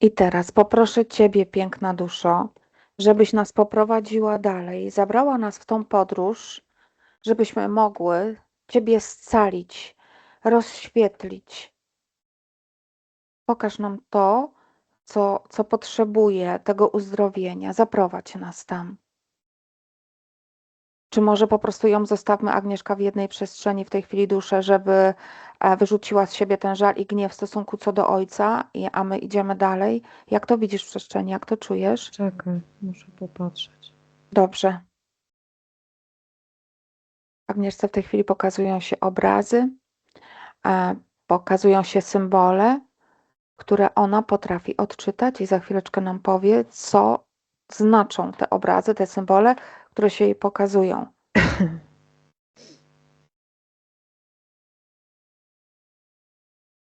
I teraz poproszę Ciebie, piękna duszo, żebyś nas poprowadziła dalej, zabrała nas w tą podróż, żebyśmy mogły Ciebie scalić, rozświetlić. Pokaż nam to, co, co potrzebuje tego uzdrowienia. Zaprowadź nas tam. Czy może po prostu ją zostawmy, Agnieszka, w jednej przestrzeni w tej chwili duszę, żeby e, wyrzuciła z siebie ten żal i gniew w stosunku co do ojca, a my idziemy dalej? Jak to widzisz w przestrzeni? Jak to czujesz? Czekaj, muszę popatrzeć. Dobrze. Agnieszce w tej chwili pokazują się obrazy, e, pokazują się symbole, które ona potrafi odczytać i za chwileczkę nam powie, co znaczą te obrazy, te symbole, które się jej pokazują.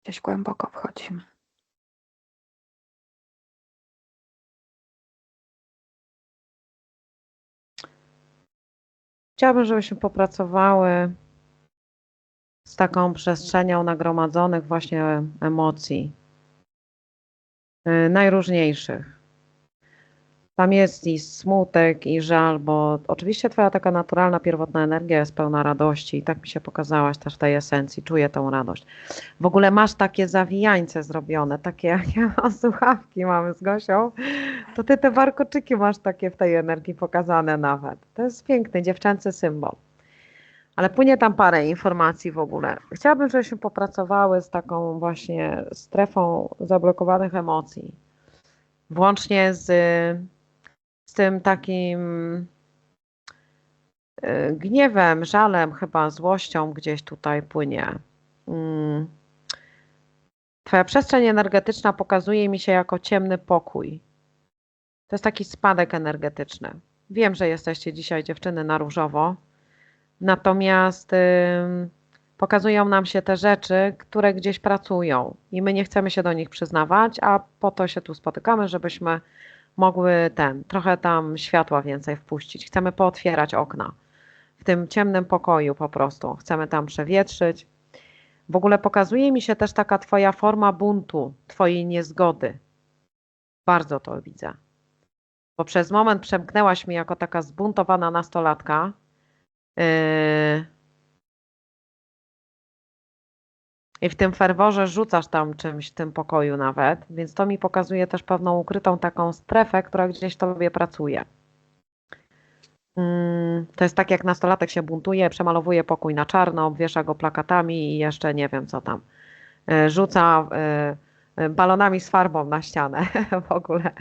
Gdzieś głęboko wchodzimy. Chciałabym, żebyśmy popracowały z taką przestrzenią nagromadzonych właśnie emocji. y, Najróżniejszych. Tam jest i smutek, i żal, bo oczywiście Twoja taka naturalna, pierwotna energia jest pełna radości i tak mi się pokazałaś też w tej esencji. Czuję tą radość. W ogóle masz takie zawijańce zrobione, takie jak ja mam słuchawki mamy z Gosią, to Ty te warkoczyki masz takie w tej energii pokazane nawet. To jest piękny, dziewczęcy symbol. Ale płynie tam parę informacji w ogóle. Chciałabym, żebyśmy popracowały z taką właśnie strefą zablokowanych emocji. Włącznie z, z tym takim y, gniewem, żalem, chyba złością gdzieś tutaj płynie. Mm. Twoja przestrzeń energetyczna pokazuje mi się jako ciemny pokój. To jest taki spadek energetyczny. Wiem, że jesteście dzisiaj dziewczyny na różowo, natomiast pokazują nam się te rzeczy, które gdzieś pracują i my nie chcemy się do nich przyznawać, a po to się tu spotykamy, żebyśmy mogły ten, trochę tam światła więcej wpuścić. Chcemy pootwierać okna w tym ciemnym pokoju po prostu. Chcemy tam przewietrzyć. W ogóle pokazuje mi się też taka twoja forma buntu, twojej niezgody. Bardzo to widzę. Bo przez moment przemknęłaś mi jako taka zbuntowana nastolatka. Yy, I w tym ferworze rzucasz tam czymś w tym pokoju nawet, więc to mi pokazuje też pewną ukrytą taką strefę, która gdzieś tobie pracuje. Mm, To jest tak, jak nastolatek się buntuje, przemalowuje pokój na czarno, obwiesza go plakatami i jeszcze nie wiem co tam. Yy, Rzuca yy, yy, balonami z farbą na ścianę w ogóle.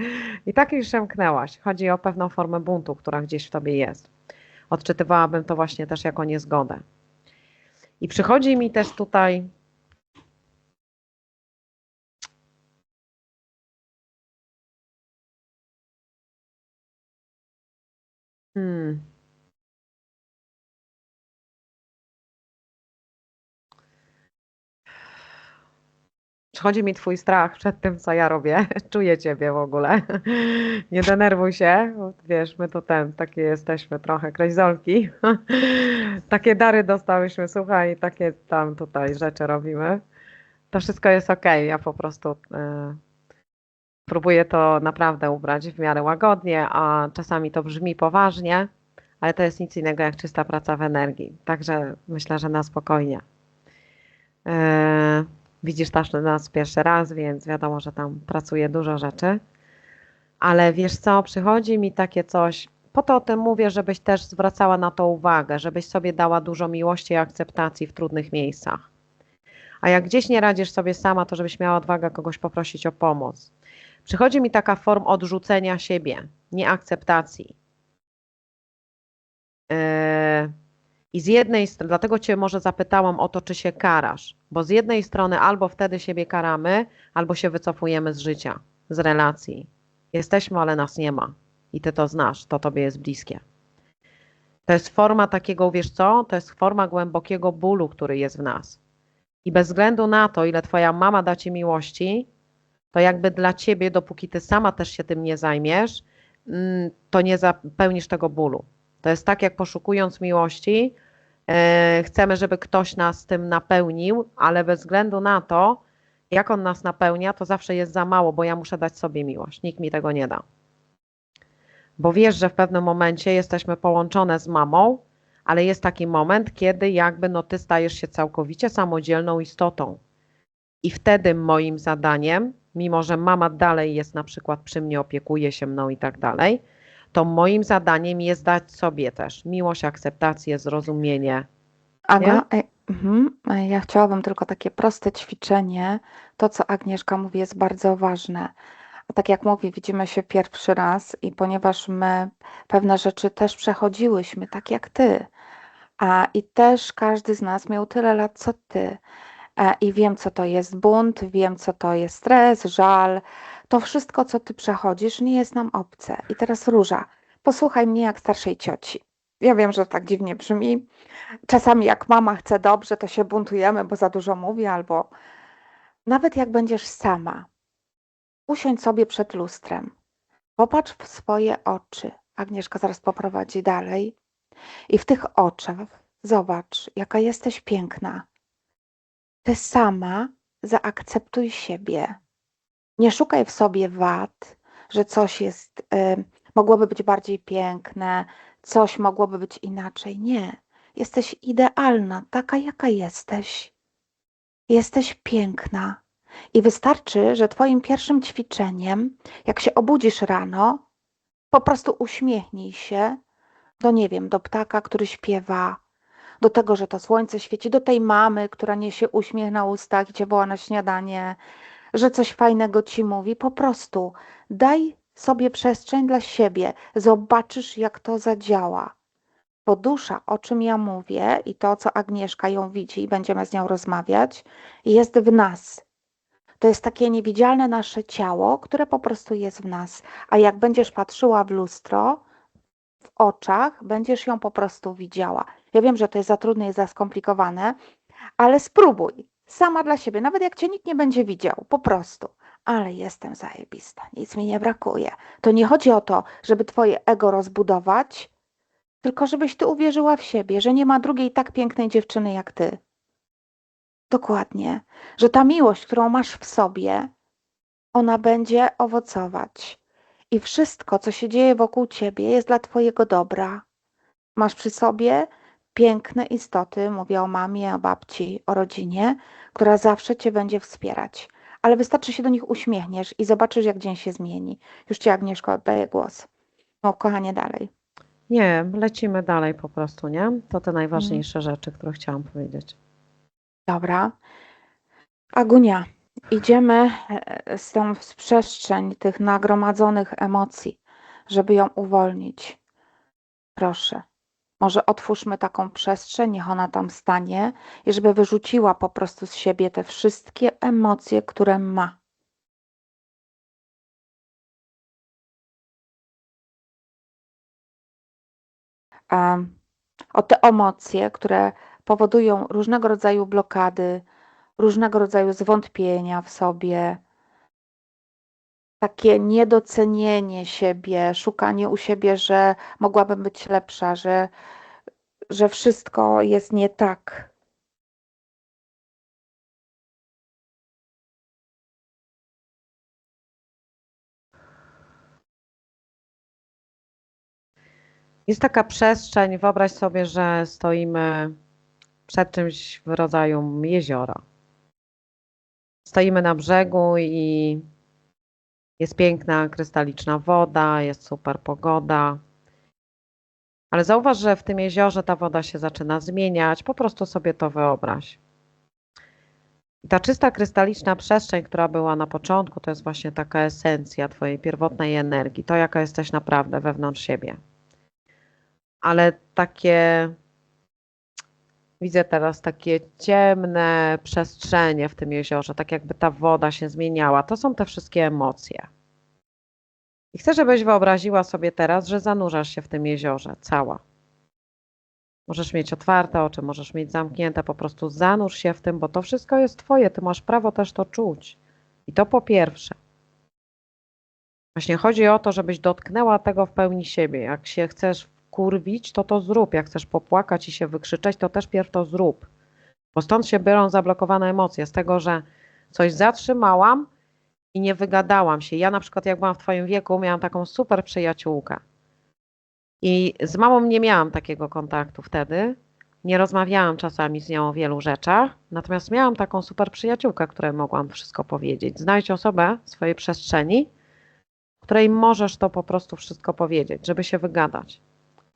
I tak już przemknęłaś. Chodzi o pewną formę buntu, która gdzieś w tobie jest. Odczytywałabym to właśnie też jako niezgodę. I przychodzi mi też tutaj Hmm. Przychodzi mi twój strach przed tym, co ja robię. Czuję ciebie w ogóle. Nie denerwuj się, wiesz, my to ten, takie jesteśmy trochę krejzolki. Takie dary dostałyśmy, słuchaj, takie tam tutaj rzeczy robimy. To wszystko jest okej, ja po prostu e, próbuję to naprawdę ubrać w miarę łagodnie, a czasami to brzmi poważnie, ale to jest nic innego jak czysta praca w energii. Także myślę, że na spokojnie. E, Widzisz też nas pierwszy raz, więc wiadomo, że tam pracuje dużo rzeczy. Ale wiesz co, przychodzi mi takie coś, po to o tym mówię, żebyś też zwracała na to uwagę, żebyś sobie dała dużo miłości i akceptacji w trudnych miejscach. A jak gdzieś nie radzisz sobie sama, to żebyś miała odwagę kogoś poprosić o pomoc. Przychodzi mi taka form odrzucenia siebie, nieakceptacji. Yy, I z jednej strony, dlatego Cię może zapytałam o to, czy się karasz, bo z jednej strony albo wtedy siebie karamy, albo się wycofujemy z życia, z relacji. Jesteśmy, ale nas nie ma. I Ty to znasz, to Tobie jest bliskie. To jest forma takiego, wiesz co, to jest forma głębokiego bólu, który jest w nas. I bez względu na to, ile Twoja mama da Ci miłości, to jakby dla Ciebie, dopóki Ty sama też się tym nie zajmiesz, mm, to nie zapełnisz tego bólu. To jest tak, jak poszukując miłości, e, chcemy, żeby ktoś nas tym napełnił, ale bez względu na to, Jak on nas napełnia, to zawsze jest za mało, bo ja muszę dać sobie miłość. Nikt mi tego nie da. Bo wiesz, że w pewnym momencie jesteśmy połączone z mamą, ale jest taki moment, kiedy jakby no ty stajesz się całkowicie samodzielną istotą. I wtedy moim zadaniem, mimo że mama dalej jest na przykład przy mnie, opiekuje się mną i tak dalej, to moim zadaniem jest dać sobie też miłość, akceptację, zrozumienie. Aga, e, mhm, e, ja chciałabym tylko takie proste ćwiczenie. To, co Agnieszka mówi, jest bardzo ważne. A tak jak mówi, widzimy się pierwszy raz i ponieważ my pewne rzeczy też przechodziłyśmy, tak jak ty, a i też każdy z nas miał tyle lat, co ty. E, I wiem, co to jest bunt, wiem, co to jest stres, żal. To wszystko, co ty przechodzisz, nie jest nam obce. I teraz Róża, posłuchaj mnie jak starszej cioci. Ja wiem, że tak dziwnie brzmi. Czasami jak mama chce dobrze, to się buntujemy, bo za dużo mówi, albo nawet jak będziesz sama, usiądź sobie przed lustrem, popatrz w swoje oczy. Agnieszka zaraz poprowadzi dalej. I w tych oczach zobacz, jaka jesteś piękna. Ty sama zaakceptuj siebie. Nie szukaj w sobie wad, że coś jest, y, mogłoby być bardziej piękne, coś mogłoby być inaczej. Nie. Jesteś idealna, taka jaka jesteś. Jesteś piękna. I wystarczy, że Twoim pierwszym ćwiczeniem, jak się obudzisz rano, po prostu uśmiechnij się do, nie wiem, do ptaka, który śpiewa, do tego, że to słońce świeci, do tej mamy, która niesie uśmiech na ustach i Cię woła na śniadanie, że coś fajnego Ci mówi. Po prostu daj sobie przestrzeń dla siebie. Zobaczysz, jak to zadziała. Bo dusza, o czym ja mówię i to, co Agnieszka ją widzi i będziemy z nią rozmawiać, jest w nas. To jest takie niewidzialne nasze ciało, które po prostu jest w nas. A jak będziesz patrzyła w lustro, w oczach, będziesz ją po prostu widziała. Ja wiem, że to jest za trudne i za skomplikowane, ale spróbuj. Sama dla siebie, nawet jak cię nikt nie będzie widział, po prostu. Ale jestem zajebista, nic mi nie brakuje. To nie chodzi o to, żeby twoje ego rozbudować, tylko żebyś ty uwierzyła w siebie, że nie ma drugiej tak pięknej dziewczyny jak ty. Dokładnie, że ta miłość, którą masz w sobie, ona będzie owocować. I wszystko, co się dzieje wokół ciebie, jest dla twojego dobra. Masz przy sobie piękne istoty, mówię o mamie, o babci, o rodzinie, która zawsze cię będzie wspierać. Ale wystarczy się do nich uśmiechniesz i zobaczysz, jak dzień się zmieni. Już ci Agnieszko oddaję głos. No, kochanie, dalej. Nie, lecimy dalej po prostu, nie? To te najważniejsze rzeczy, które chciałam powiedzieć. Dobra. Agunia, idziemy e, z tą w przestrzeń tych nagromadzonych emocji, żeby ją uwolnić. Proszę. Może otwórzmy taką przestrzeń, niech ona tam stanie i żeby wyrzuciła po prostu z siebie te wszystkie emocje, które ma. O te emocje, które powodują różnego rodzaju blokady, różnego rodzaju zwątpienia w sobie, takie niedocenienie siebie, szukanie u siebie, że mogłabym być lepsza, że, że wszystko jest nie tak. Jest taka przestrzeń, wyobraź sobie, że stoimy przed czymś w rodzaju jeziora. Stoimy na brzegu i jest piękna, krystaliczna woda, jest super pogoda. Ale zauważ, że w tym jeziorze ta woda się zaczyna zmieniać. Po prostu sobie to wyobraź. I ta czysta, krystaliczna przestrzeń, która była na początku, to jest właśnie taka esencja Twojej pierwotnej energii, to jaka jesteś naprawdę wewnątrz siebie. Ale takie Widzę teraz takie ciemne przestrzenie w tym jeziorze, tak jakby ta woda się zmieniała. To są te wszystkie emocje. I chcę, żebyś wyobraziła sobie teraz, że zanurzasz się w tym jeziorze, cała. Możesz mieć otwarte oczy, możesz mieć zamknięte, po prostu zanurz się w tym, bo to wszystko jest Twoje, Ty masz prawo też to czuć. I to po pierwsze. Właśnie chodzi o to, żebyś dotknęła tego w pełni siebie. Jak się chcesz kurwić, to to zrób. Jak chcesz popłakać i się wykrzyczeć, to też pierw to zrób. Bo stąd się biorą zablokowane emocje, z tego, że Coś zatrzymałam i nie wygadałam się. Ja na przykład jak byłam w twoim wieku, miałam taką super przyjaciółkę. I z mamą nie miałam takiego kontaktu wtedy. Nie rozmawiałam czasami z nią o wielu rzeczach, natomiast miałam taką super przyjaciółkę, której mogłam wszystko powiedzieć. Znajdź osobę w swojej przestrzeni, której możesz to po prostu wszystko powiedzieć, żeby się wygadać.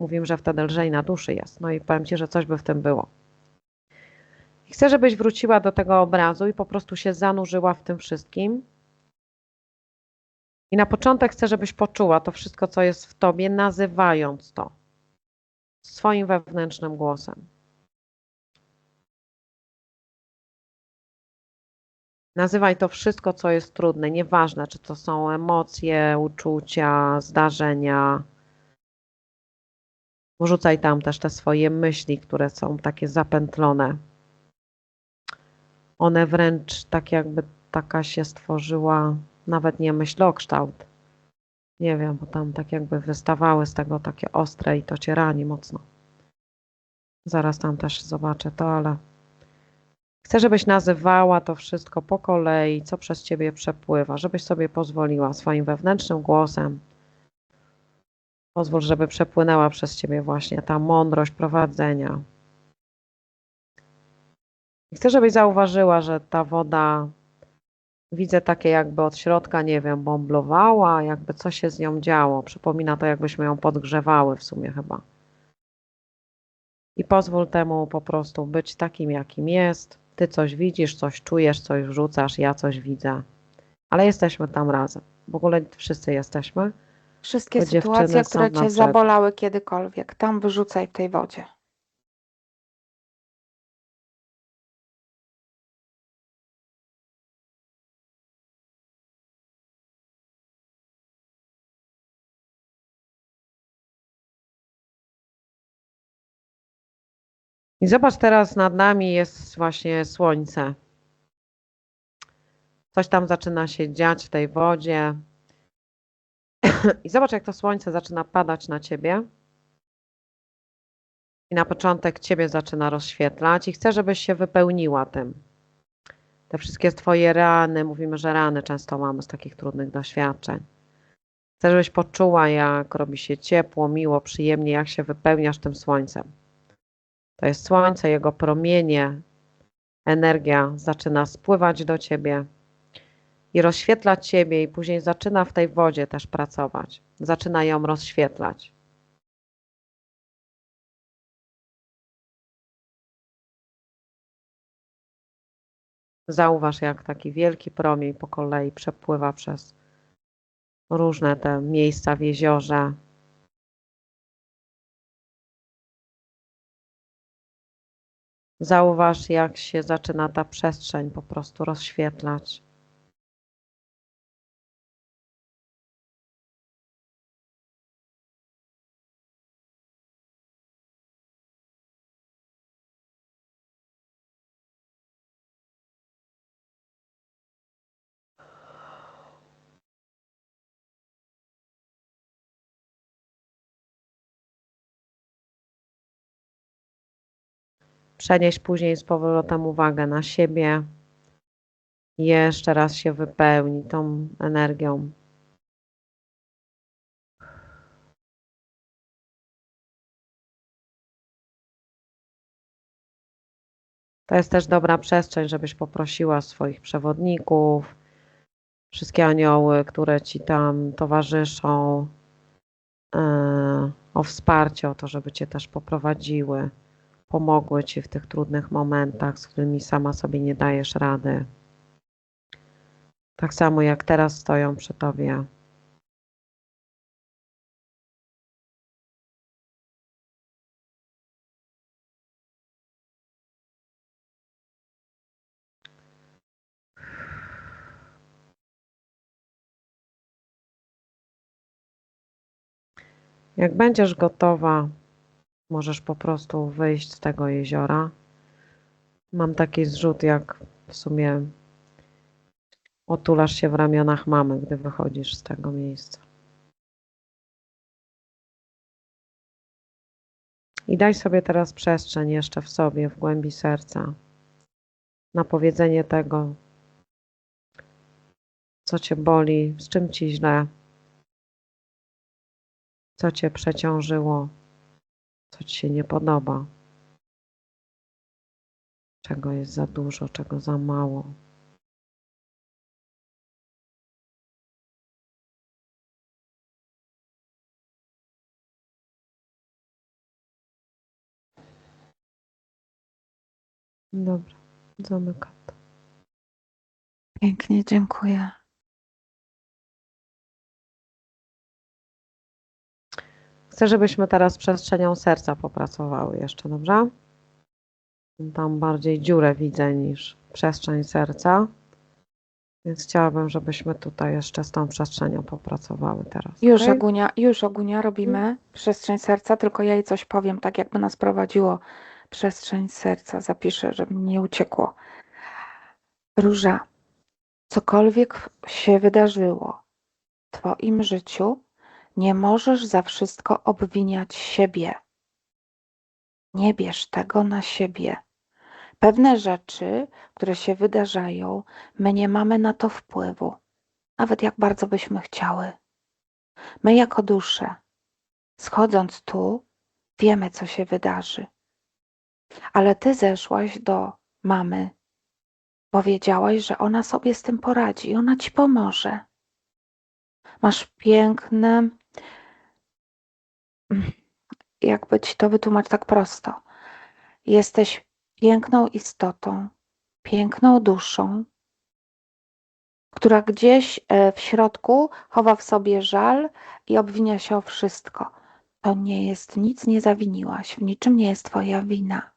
Mówimy, że wtedy lżej na duszy jest. No i powiem Ci, że coś by w tym było. Chcę, żebyś wróciła do tego obrazu i po prostu się zanurzyła w tym wszystkim. I na początek chcę, żebyś poczuła to wszystko, co jest w tobie, nazywając to swoim wewnętrznym głosem. Nazywaj to wszystko, co jest trudne, nieważne, czy to są emocje, uczucia, zdarzenia. Wrzucaj tam też te swoje myśli, które są takie zapętlone. One wręcz tak jakby taka się stworzyła, nawet nie myślokształt. Nie wiem, bo tam tak jakby wystawały z tego takie ostre i to cię rani mocno. Zaraz tam też zobaczę to, ale chcę, żebyś nazywała to wszystko po kolei, co przez ciebie przepływa, żebyś sobie pozwoliła swoim wewnętrznym głosem. Pozwól, żeby przepłynęła przez ciebie właśnie ta mądrość prowadzenia. Chcę, żebyś zauważyła, że ta woda widzę takie jakby od środka, nie wiem, bąblowała, jakby coś się z nią działo. Przypomina to, jakbyśmy ją podgrzewały w sumie chyba. I pozwól temu po prostu być takim, jakim jest. Ty coś widzisz, coś czujesz, coś wrzucasz, ja coś widzę. Ale jesteśmy tam razem. W ogóle wszyscy jesteśmy. Wszystkie sytuacje, które cię zabolały kiedykolwiek, tam wyrzucaj w tej wodzie. I zobacz teraz nad nami jest właśnie słońce. Coś tam zaczyna się dziać w tej wodzie. I zobacz, jak to słońce zaczyna padać na ciebie. I na początek ciebie zaczyna rozświetlać i chcę, żebyś się wypełniła tym. Te wszystkie twoje rany, mówimy, że rany często mamy z takich trudnych doświadczeń. Chcę, żebyś poczuła, jak robi się ciepło, miło, przyjemnie, jak się wypełniasz tym słońcem. To jest słońce, jego promienie, energia zaczyna spływać do ciebie i rozświetlać ciebie, i później zaczyna w tej wodzie też pracować. Zaczyna ją rozświetlać. Zauważ, jak taki wielki promień po kolei przepływa przez różne te miejsca w jeziorze, Zauważ, jak się zaczyna ta przestrzeń po prostu rozświetlać. Przenieś później z powrotem uwagę na siebie. Jeszcze raz się wypełni tą energią. To jest też dobra przestrzeń, żebyś poprosiła swoich przewodników, wszystkie anioły, które ci tam towarzyszą, e, o wsparcie, o to, żeby cię też poprowadziły pomogły Ci w tych trudnych momentach, z którymi sama sobie nie dajesz rady. Tak samo jak teraz stoją przy Tobie. Jak będziesz gotowa, możesz po prostu wyjść z tego jeziora. Mam taki zrzut, jak w sumie otulasz się w ramionach mamy, gdy wychodzisz z tego miejsca. I daj sobie teraz przestrzeń jeszcze w sobie, w głębi serca, na powiedzenie tego, Co cię boli? Z czym ci źle? Co cię przeciążyło? Co ci się nie podoba? Czego jest za dużo, czego za mało? Dobra, zamykam to. Pięknie, dziękuję. Chcę, żebyśmy teraz przestrzenią serca popracowały jeszcze, dobrze? Tam bardziej dziurę widzę niż przestrzeń serca. Więc chciałabym, żebyśmy tutaj jeszcze z tą przestrzenią popracowały teraz. Już? Agunia, już Agunia robimy przestrzeń serca, tylko ja jej coś powiem, tak jakby nas prowadziło przestrzeń serca. Zapiszę, żeby nie uciekło. Róża, cokolwiek się wydarzyło w Twoim życiu, nie możesz za wszystko obwiniać siebie. Nie bierz tego na siebie. Pewne rzeczy, które się wydarzają, my nie mamy na to wpływu, nawet jak bardzo byśmy chciały. My, jako dusze, schodząc tu, wiemy, co się wydarzy. Ale ty zeszłaś do mamy, powiedziałaś, że ona sobie z tym poradzi i ona ci pomoże. Masz piękne, jakby ci to wytłumaczyć tak prosto. Jesteś piękną istotą, piękną duszą, która gdzieś e, w środku chowa w sobie żal i obwinia się o wszystko. To nie jest nic, nie zawiniłaś, w niczym nie jest Twoja wina.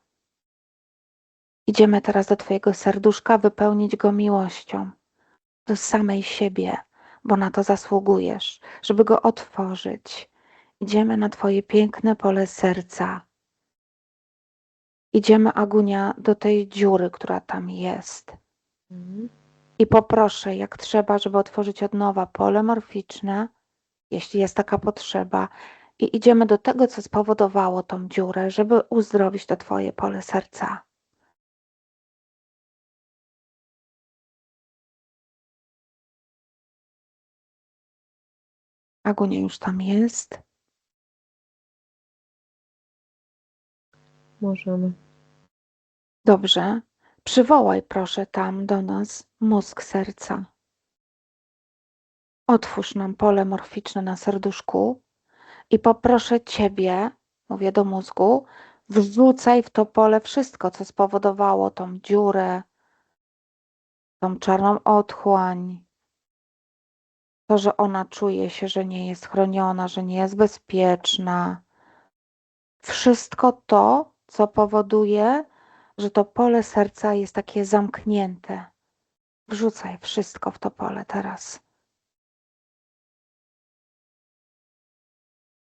Idziemy teraz do Twojego serduszka, wypełnić go miłością do samej siebie, bo na to zasługujesz, żeby go otworzyć. Idziemy na Twoje piękne pole serca. Idziemy, Agunia, do tej dziury, która tam jest. Mhm. I poproszę, jak trzeba, żeby otworzyć od nowa pole morficzne, jeśli jest taka potrzeba. I idziemy do tego, co spowodowało tą dziurę, żeby uzdrowić to Twoje pole serca. Agunia już tam jest. Możemy. Dobrze. Przywołaj proszę tam do nas mózg serca. Otwórz nam pole morficzne na serduszku i poproszę Ciebie, mówię do mózgu, wrzucaj w to pole wszystko, co spowodowało tą dziurę, tą czarną otchłań. To, że ona czuje się, że nie jest chroniona, że nie jest bezpieczna. Wszystko to, co powoduje, że to pole serca jest takie zamknięte. Wrzucaj wszystko w to pole teraz.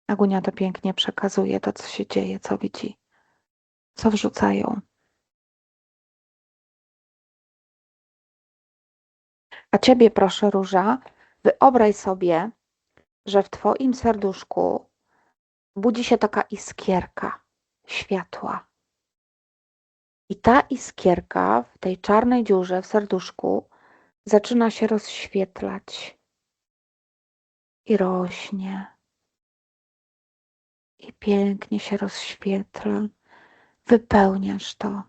Agunia to pięknie przekazuje to, co się dzieje, co widzi, co wrzucają. A ciebie proszę, Róża, wyobraź sobie, że w twoim serduszku budzi się taka iskierka światła. I ta iskierka w tej czarnej dziurze w serduszku zaczyna się rozświetlać i rośnie. I pięknie się rozświetla. Wypełniasz to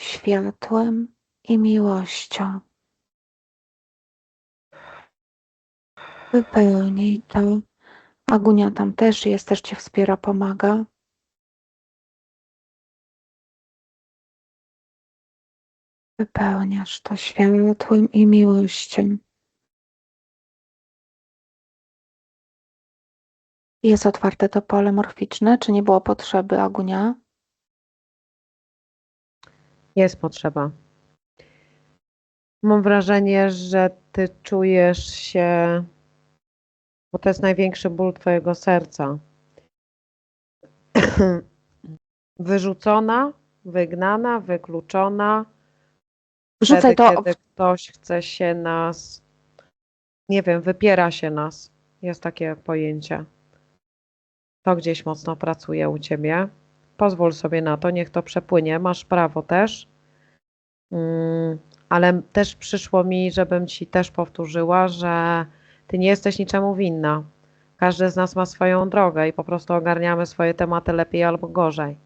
światłem i miłością. Wypełnij to. Agunia tam też jest, też Cię wspiera, pomaga. Wypełniasz to światłem i miłością. Jest otwarte to pole morficzne, czy nie było potrzeby, Agunia? Jest potrzeba. Mam wrażenie, że ty czujesz się, bo to jest największy ból twojego serca. Wyrzucona, wygnana, wykluczona. Wrzucaj Wtedy, to. kiedy ktoś chce się nas, nie wiem, wypiera się nas. Jest takie pojęcie. To gdzieś mocno pracuje u ciebie. Pozwól sobie na to, niech to przepłynie. Masz prawo też. Mm, ale też przyszło mi, żebym ci też powtórzyła, że ty nie jesteś niczemu winna. Każdy z nas ma swoją drogę i po prostu ogarniamy swoje tematy lepiej albo gorzej.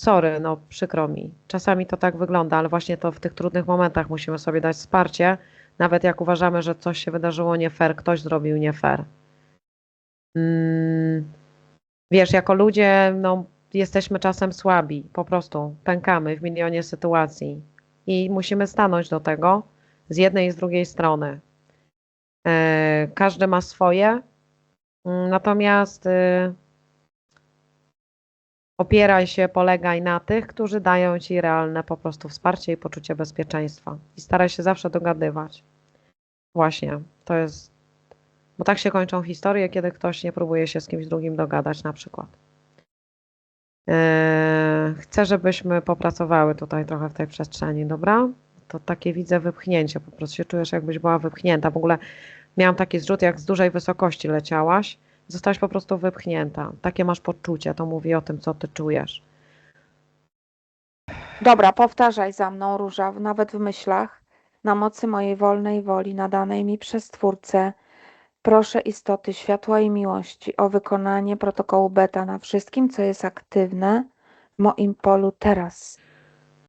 Sorry, no przykro mi. Czasami to tak wygląda, ale właśnie to w tych trudnych momentach musimy sobie dać wsparcie, nawet jak uważamy, że coś się wydarzyło nie fair, ktoś zrobił nie fair. Mm, wiesz, jako ludzie, no, jesteśmy czasem słabi, po prostu pękamy w milionie sytuacji i musimy stanąć do tego z jednej i z drugiej strony. E, Każdy ma swoje, mm, natomiast y, opieraj się, polegaj na tych, którzy dają ci realne po prostu wsparcie i poczucie bezpieczeństwa. I staraj się zawsze dogadywać. Właśnie, to jest. Bo tak się kończą historie, kiedy ktoś nie próbuje się z kimś drugim dogadać, na przykład. Eee, Chcę, żebyśmy popracowały tutaj trochę w tej przestrzeni, dobra? To takie widzę wypchnięcie, po prostu się czujesz, jakbyś była wypchnięta. W ogóle miałam taki zrzut, jak z dużej wysokości leciałaś, zostałaś po prostu wypchnięta. Takie masz poczucie, to mówi o tym, co ty czujesz. Dobra, powtarzaj za mną, Róża, nawet w myślach. Na mocy mojej wolnej woli nadanej mi przez Twórcę, proszę istoty światła i miłości o wykonanie protokołu beta na wszystkim, co jest aktywne w moim polu teraz.